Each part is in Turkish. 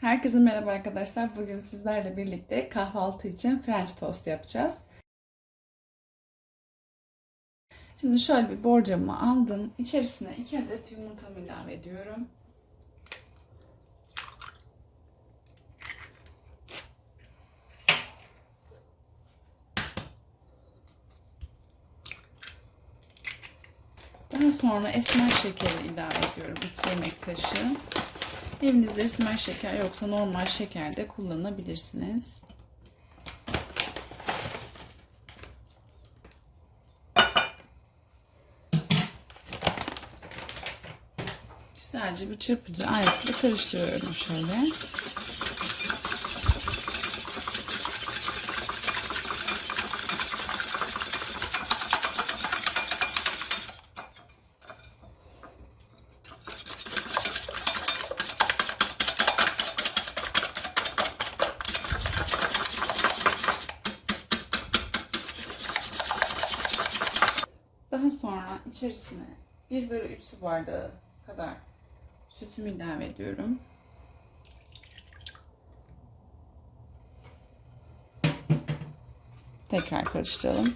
Herkese merhaba arkadaşlar. Bugün sizlerle birlikte kahvaltı için French toast yapacağız. Şimdi şöyle bir borcamı aldım. İçerisine 2 adet yumurtamı ilave ediyorum. Daha sonra esmer şekeri ilave ediyorum. 2 yemek kaşığı. Evinizde esmer şeker yoksa normal şeker de kullanabilirsiniz. Güzelce bir çırpıcı aletle karıştırıyorum şöyle. Daha sonra içerisine 1 bölü 3 su bardağı kadar sütümü ilave ediyorum. Tekrar karıştıralım.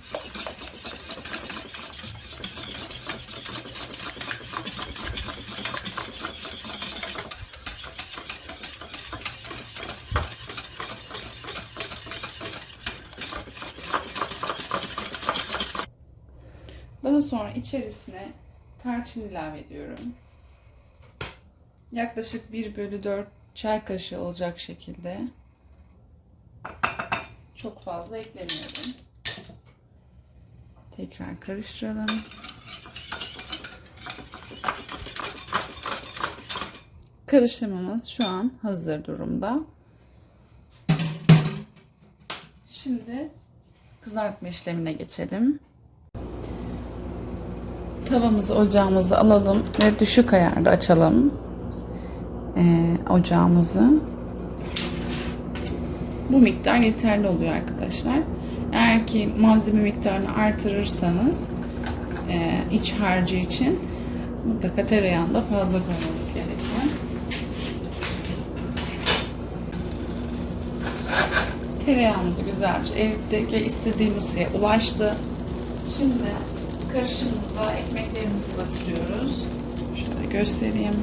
Daha sonra içerisine tarçın ilave ediyorum. Yaklaşık 1 bölü 4 çay kaşığı olacak şekilde. Çok fazla eklemiyorum. Tekrar karıştıralım. Karışımımız şu an hazır durumda. Şimdi kızartma işlemine geçelim. Tavamızı ocağımızı alalım ve düşük ayarda açalım ee, ocağımızı. Bu miktar yeterli oluyor arkadaşlar. Eğer ki malzeme miktarını artırırsanız e, iç harcı için mutlaka tereyağını da fazla koymanız gerekiyor. Tereyağımızı güzelce erittik ve istediğimiz ısıya ulaştı. Şimdi karışımımıza ekmeklerimizi batırıyoruz. Şöyle göstereyim.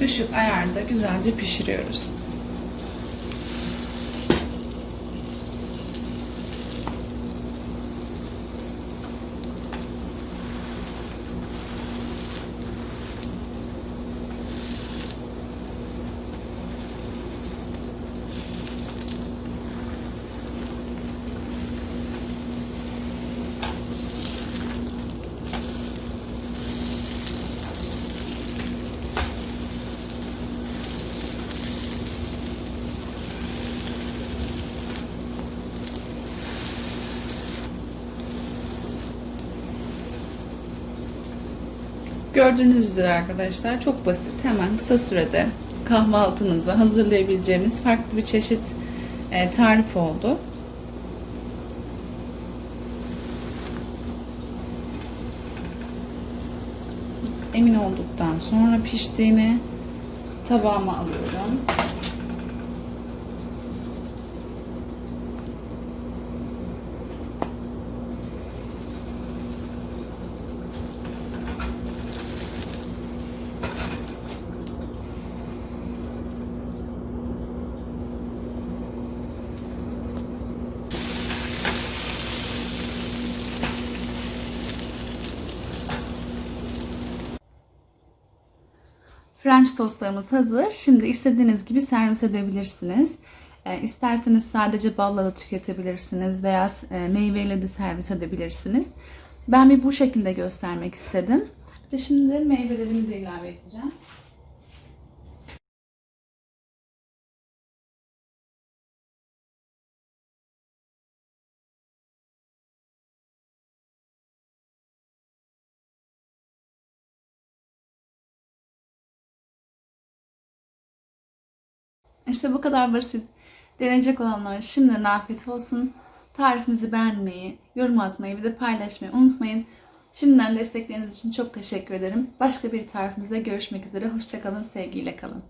Düşük ayarda güzelce pişiriyoruz. Gördüğünüz üzere arkadaşlar çok basit. Hemen kısa sürede kahvaltınızı hazırlayabileceğiniz farklı bir çeşit e, tarif oldu. Emin olduktan sonra piştiğini tabağıma alıyorum. French toastlarımız hazır. Şimdi istediğiniz gibi servis edebilirsiniz. E, isterseniz sadece balla da tüketebilirsiniz veya e, meyveyle de servis edebilirsiniz. Ben bir bu şekilde göstermek istedim. De şimdi meyvelerimi de ilave edeceğim. İşte bu kadar basit. Deneyecek olanlar şimdiden afiyet olsun. Tarifimizi beğenmeyi, yorum atmayı bir de paylaşmayı unutmayın. Şimdiden destekleriniz için çok teşekkür ederim. Başka bir tarifimizde görüşmek üzere. Hoşçakalın, sevgiyle kalın.